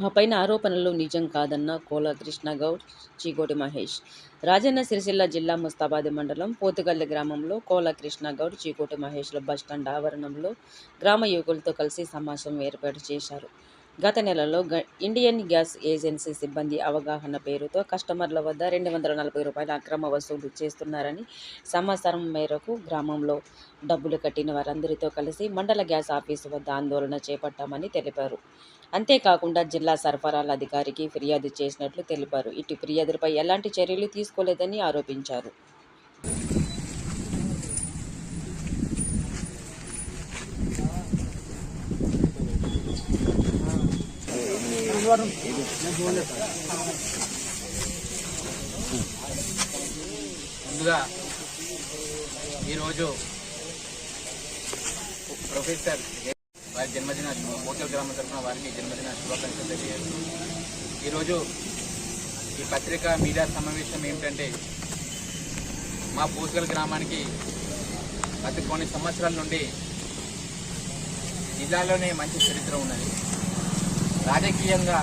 మా పైన ఆరోపణలు నిజం కాదన్న కోల కృష్ణగౌడ్ చీకోటి మహేష్. రాజన్న సిరిసిల్ల జిల్లా ముస్తాబాద్ మండలం పోతుగల్లి గ్రామంలో కోల కృష్ణగౌడ్ చీకోటి మహేష్ల బస్టాండ్ ఆవరణంలో గ్రామ యువకులతో కలిసి సమావేశం ఏర్పాటు చేశారు. గత నెలలో గ ఇండియన్ గ్యాస్ ఏజెన్సీ సిబ్బంది అవగాహన పేరుతో కస్టమర్ల వద్ద రెండు వందల నలభై రూపాయల అక్రమ వసూలు చేస్తున్నారని సమాచారం మేరకు గ్రామంలో డబ్బులు కట్టిన వారందరితో కలిసి మండల గ్యాస్ ఆఫీసు వద్ద ఆందోళన చేపట్టామని తెలిపారు. అంతేకాకుండా జిల్లా సరఫరాల అధికారికి ఫిర్యాదు చేసినట్లు తెలిపారు. ఇటు ఫిర్యాదులపై ఎలాంటి చర్యలు తీసుకోలేదని ఆరోపించారు. ముందుగా ఈరోజు ప్రొఫెసర్ వారి జన్మదిన మోటల్ గ్రామం తరఫున వారికి జన్మదిన శుభాకాంక్షలు తెలియజేస్తూ ఈరోజు ఈ పత్రిక మీడియా సమావేశం ఏమిటంటే మా పూసగల్ గ్రామానికి గత కొన్ని సంవత్సరాల నుండి జిల్లాలోనే మంచి చరిత్ర ఉన్నది. రాజకీయంగా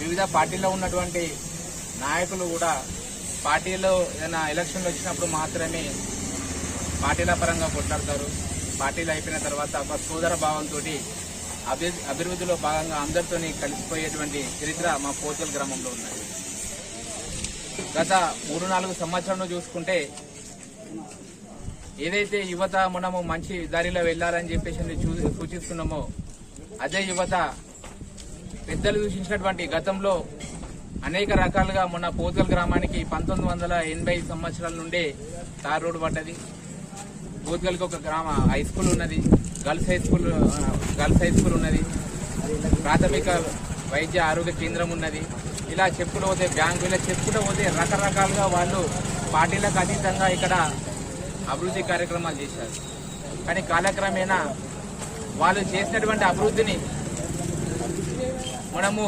వివిధ పార్టీల్లో ఉన్నటువంటి నాయకులు కూడా పార్టీలో ఏదైనా ఎలక్షన్లు వచ్చినప్పుడు మాత్రమే పార్టీల పరంగా కొట్లాడతారు. పార్టీలు అయిపోయిన తర్వాత ఒక సోదర భావంతో అభి అభివృద్ధిలో భాగంగా అందరితోని కలిసిపోయేటువంటి చరిత్ర మా పోతల్ గ్రామంలో ఉన్నది. గత మూడు నాలుగు సంవత్సరాలు చూసుకుంటే ఏదైతే యువత మనము మంచి దారిలో వెళ్ళాలని చెప్పేసి సూచిస్తున్నామో అదే యువత పెద్దలు సూచించినటువంటి గతంలో అనేక రకాలుగా మొన్న పోతల్ గ్రామానికి పంతొమ్మిది వందల ఎనభై సంవత్సరాల నుండే తార్ రోడ్డు పడ్డది. పోతుగల్కి ఒక గ్రామ హై స్కూల్ ఉన్నది. Girls high school girls high school ఉన్నది. ప్రాథమిక వైద్య ఆరోగ్య కేంద్రం ఉన్నది. ఇలా చెప్పుకుంటూ పోతే బ్యాంకు ఇలా చెప్పుకుంటూ పోతే రకరకాలుగా వాళ్ళు పార్టీలకు అతీతంగా ఇక్కడ అభివృద్ధి కార్యక్రమాలు చేశారు. కానీ కాలక్రమేణా వాళ్ళు చేసినటువంటి అభివృద్ధిని మనము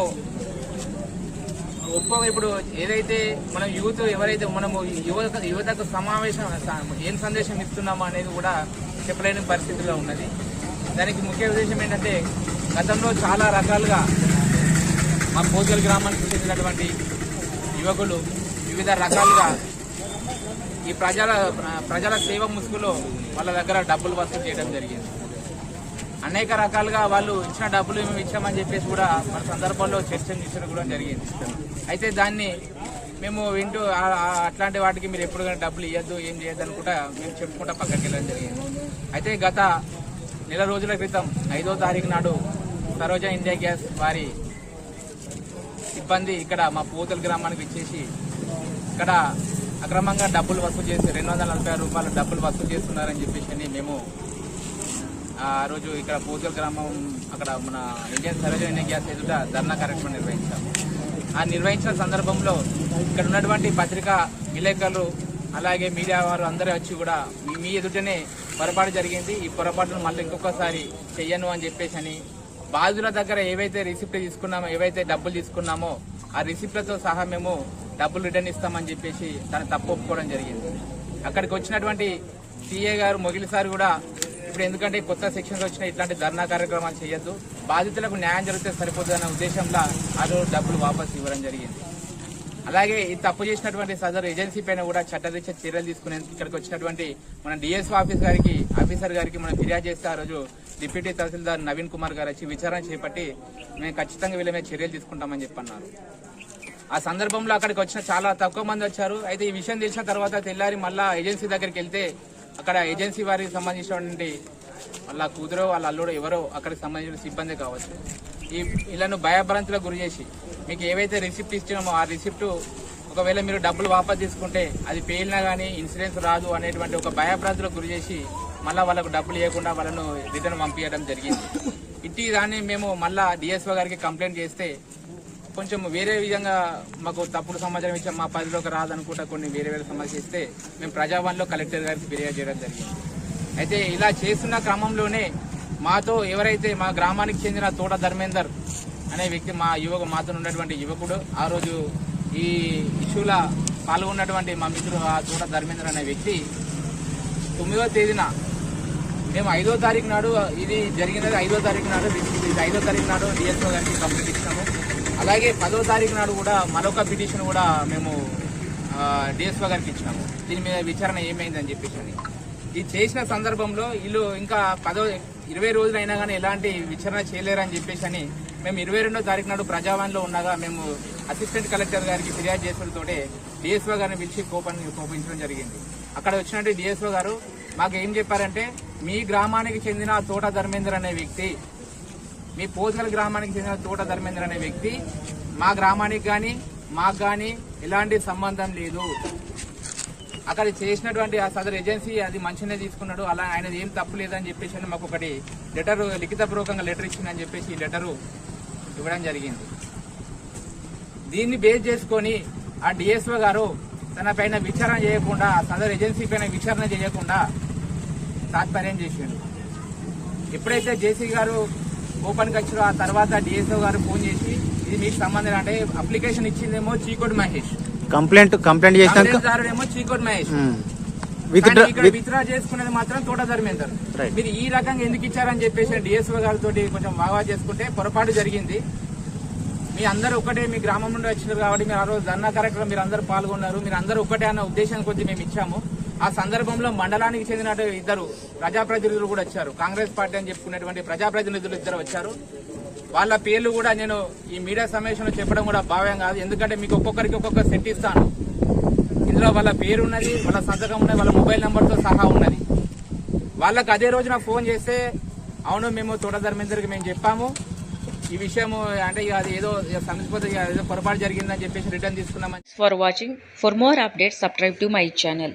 గొప్ప ఇప్పుడు ఏదైతే మనం యూత్ ఎవరైతే మనము యువత యువతకు సమావేశం ఏం సందేశం ఇస్తున్నామో అనేది కూడా చెప్పలేని పరిస్థితిలో ఉన్నది. దానికి ముఖ్య ఉద్దేశం ఏంటంటే గతంలో చాలా రకాలుగా మా పోతల్ గ్రామానికి చెందినటువంటి యువకులు వివిధ రకాలుగా ఈ ప్రజల ప్రజల సేవ ముసుగులో వాళ్ళ దగ్గర డబ్బులు వసూలు చేయడం జరిగింది. అనేక రకాలుగా వాళ్ళు ఇచ్చిన డబ్బులు మేము ఇచ్చామని చెప్పేసి కూడా మన సందర్భాల్లో చర్చలు చేసిన కూడా జరిగింది. అయితే దాన్ని మేము వింటూ అట్లాంటి వాటికి మీరు ఎప్పుడు కానీ డబ్బులు ఇవ్వద్దు ఏం చేయొద్దు అనుకుంటా మేము చెప్పుకుంటా పక్కకి వెళ్ళడం జరిగింది. అయితే గత నెల రోజుల క్రితం ఐదో తారీఖు నాడు సరోజ ఇండియా గ్యాస్ వారి సిబ్బంది ఇక్కడ మా పూతల గ్రామానికి ఇచ్చేసి ఇక్కడ అక్రమంగా డబ్బులు వసూలు చేసి రెండు వందల నలభై రూపాయల డబ్బులు వసూలు చేస్తున్నారని చెప్పేసి అని మేము ఆ రోజు ఇక్కడ పూతల గ్రామం అక్కడ మన ఇండియన్ సరోజ ఇండియన్ గ్యాస్ ఎదుట ధర్నా కార్యక్రమం నిర్వహించాము ఆ నిర్వహించిన సందర్భంలో ఇక్కడ ఉన్నటువంటి పత్రికా విలేకరులు అలాగే మీడియా వారు అందరూ వచ్చి కూడా మీ- మీ ఎదుటనే పొరపాటు జరిగింది. ఈ పొరపాటును మళ్ళీ ఇంకొకసారి చెయ్యను అని చెప్పేసి అని బాధితుల దగ్గర ఏవైతే రిసిప్ట్ తీసుకున్నామో ఏవైతే డబ్బులు తీసుకున్నామో ఆ రిసిప్ట్లతో సహా మేము డబ్బులు రిటర్న్ ఇస్తామని చెప్పేసి తను తప్పు ఒప్పుకోవడం జరిగింది. అక్కడికి వచ్చినటువంటి సిఏ గారు మొగిలి సార్ కూడా ఇప్పుడు ఎందుకంటే కొత్త సెక్షన్స్ వచ్చిన ఇట్లాంటి ధర్నా కార్యక్రమాలు చేయొద్దు. బాధితులకు న్యాయం జరిగితే సరిపోతుందన్న ఉద్దేశంలో ఆ రోజు డబ్బులు వాపసు ఇవ్వడం జరిగింది. అలాగే ఈ తప్పు చేసినటువంటి సదరు ఏజెన్సీ పైన కూడా చట్టరీత్యా చర్యలు తీసుకునేందుకు ఇక్కడికి వచ్చినటువంటి మన డిఎస్ఓ ఆఫీస్ గారికి ఆఫీసర్ గారికి మనం ఫిర్యాదు చేస్తే ఆ రోజు డిప్యూటీ తహసీల్దార్ నవీన్ కుమార్ గారు వచ్చి విచారణ చేపట్టి మేము ఖచ్చితంగా వీళ్ళ మీద చర్యలు తీసుకుంటామని చెప్పన్నారు. ఆ సందర్భంలో అక్కడికి వచ్చిన చాలా తక్కువ మంది వచ్చారు. అయితే ఈ విషయం తెలిసిన తర్వాత తెల్లారి మళ్ళా ఏజెన్సీ దగ్గరికి వెళ్తే అక్కడ ఏజెన్సీ వారికి సంబంధించినటువంటి వాళ్ళ కూతురో వాళ్ళ అల్లుడు ఎవరో అక్కడికి సంబంధించిన సిబ్బంది కావచ్చు. ఈ వీళ్ళను భయభ్రాంతులకు గురి చేసి మీకు ఏవైతే రిసిప్ట్ ఇచ్చినామో ఆ రిసిప్ట్ ఒకవేళ మీరు డబ్బులు వాపస్ తీసుకుంటే అది పేలినా కానీ ఇన్సూరెన్స్ రాదు అనేటువంటి ఒక భయభ్రాంతులకు గురి చేసి మళ్ళీ వాళ్ళకు డబ్బులు ఇవ్వకుండా వాళ్ళను రిటర్న్ పంపించడం జరిగింది. ఇట్టి దాన్ని మేము మళ్ళీ డిఎస్ఓ గారికి కంప్లైంట్ చేస్తే కొంచెం వేరే విధంగా మాకు తప్పుడు సమాచారం ఇచ్చే మా పరిధిలోకి రాదనుకుంటా కొన్ని వేరే వేరే సమాచారం ఇస్తే మేము ప్రజాభవన్లో కలెక్టర్ గారికి ఫిర్యాదు చేయడం జరిగింది. అయితే ఇలా చేస్తున్న క్రమంలోనే మాతో ఎవరైతే మా గ్రామానికి చెందిన తోట ధర్మేందర్ అనే వ్యక్తి మా యువకు మాతో ఉన్నటువంటి యువకుడు ఆ రోజు ఈ ఇష్యూల పాల్గొన్నటువంటి మా మిత్రుడు ఆ తోట ధర్మేందర్ అనే వ్యక్తి తొమ్మిదవ తేదీన మేము ఐదో తారీఖు నాడు ఇది జరిగినది ఐదో తారీఖు నాడు ఇది- ఐదో తారీఖు నాడు డిఎస్ఓ గారికి కంప్లీట్ ఇచ్చినాము. అలాగే పదో తారీఖు నాడు కూడా మరొక పిటిషన్ కూడా మేము డిఎస్ఓ గారికి ఇచ్చినాము. దీని మీద విచారణ ఏమైందని చెప్పేసి అని. ఇది చేసిన సందర్భంలో వీళ్ళు ఇంకా పదో ఇరవై రోజులు అయినా కానీ ఎలాంటి విచారణ చేయలేరని చెప్పేసి అని మేము ఇరవై రెండో తారీఖు నాడు ప్రజావాణిలో ఉండగా మేము అసిస్టెంట్ కలెక్టర్ గారికి ఫిర్యాదు చేసడంతోటే డిఎస్ఓ గారిని పిలిచి కోపం కోపించడం జరిగింది. అక్కడ వచ్చినట్టు డిఎస్ఓ గారు మాకు ఏం చెప్పారంటే మీ గ్రామానికి చెందిన తోట ధర్మేందర్ అనే వ్యక్తి మీ పోతల గ్రామానికి చెందిన తోట ధర్మేంద్ర అనే వ్యక్తి మా గ్రామానికి కానీ మాకు కానీ ఎలాంటి సంబంధం లేదు. అక్కడ చేసినటువంటి ఆ సదర్ ఏజెన్సీ అది మంచిగానే తీసుకున్నాడు అలా ఆయనది ఏం తప్పు లేదని చెప్పేసి అని మాకు ఒకటి లెటర్ లిఖితపూర్వకంగా లెటర్ ఇచ్చిందని చెప్పేసి ఈ లెటరు ఇవ్వడం జరిగింది. దీన్ని బేస్ చేసుకొని ఆ డిఎస్ఓ గారు తన పైన విచారణ చేయకుండా సదర్ ఏజెన్సీ పైన విచారణ చేయకుండా తాత్పర్యం చేసిండు ఎప్పుడైతే జేసీ గారు ఓపెన్కి వచ్చారో ఆ తర్వాత డిఎస్ఓ గారు ఫోన్ చేసి ఇది మీకు సంబంధం అంటే అప్లికేషన్ ఇచ్చిందేమో చీకోటి మహేష్. కంప్లైంట్ కంప్లైంట్ చేసినాక చీకోటి మహేష్. విత్డ్రా చేసుకునేది మాత్రం తోట ధర్మేందర్. మీరు ఈ రకంగా ఎందుకు ఇచ్చారని చెప్పేసి డిఎస్ఓ గారితో కొంచెం వావా చేసుకుంటే పొరపాటు జరిగింది. మీ అందరూ ఒకటే మీ గ్రామం నుండి వచ్చినారు కాబట్టి మీరు ఆ రోజు ధర్నా కార్యక్రమం మీరు అందరూ పాల్గొన్నారు. మీరు అందరూ ఒకటే అన్న ఉద్దేశం కొద్ది మేము ఇచ్చాము. ఆ సందర్భంలో మండలానికి చెందిన ఇద్దరు ప్రజాప్రతినిధులు కూడా వచ్చారు. కాంగ్రెస్ పార్టీ అని చెప్పుకునేటువంటి ప్రజాప్రతినిధులు ఇద్దరు వచ్చారు. వాళ్ళ పేర్లు కూడా నేను ఈ మీడియా సమావేశంలో చెప్పడం కూడా భావ్యం కాదు. ఎందుకంటే మీకు ఒక్కొక్కరికి ఒక్కొక్క సెట్ ఇస్తాను. ఇందులో వాళ్ళ పేరు ఉన్నది వాళ్ళ సంతకం ఉన్నది వాళ్ళ మొబైల్ నెంబర్తో సహా ఉన్నది. వాళ్ళకి అదే రోజున ఫోన్ చేస్తే అవును మేము తోట ధర్మేందర్కి మేము చెప్పాము. ఈ విషయం అంటే ఇక అది ఏదో సంస్కృతి సమస్యపోతే ఏదో పొరపాటు జరిగిందని చెప్పేసి రిటర్న్ తీసుకున్నామని for watching for more updates subscribe to my channel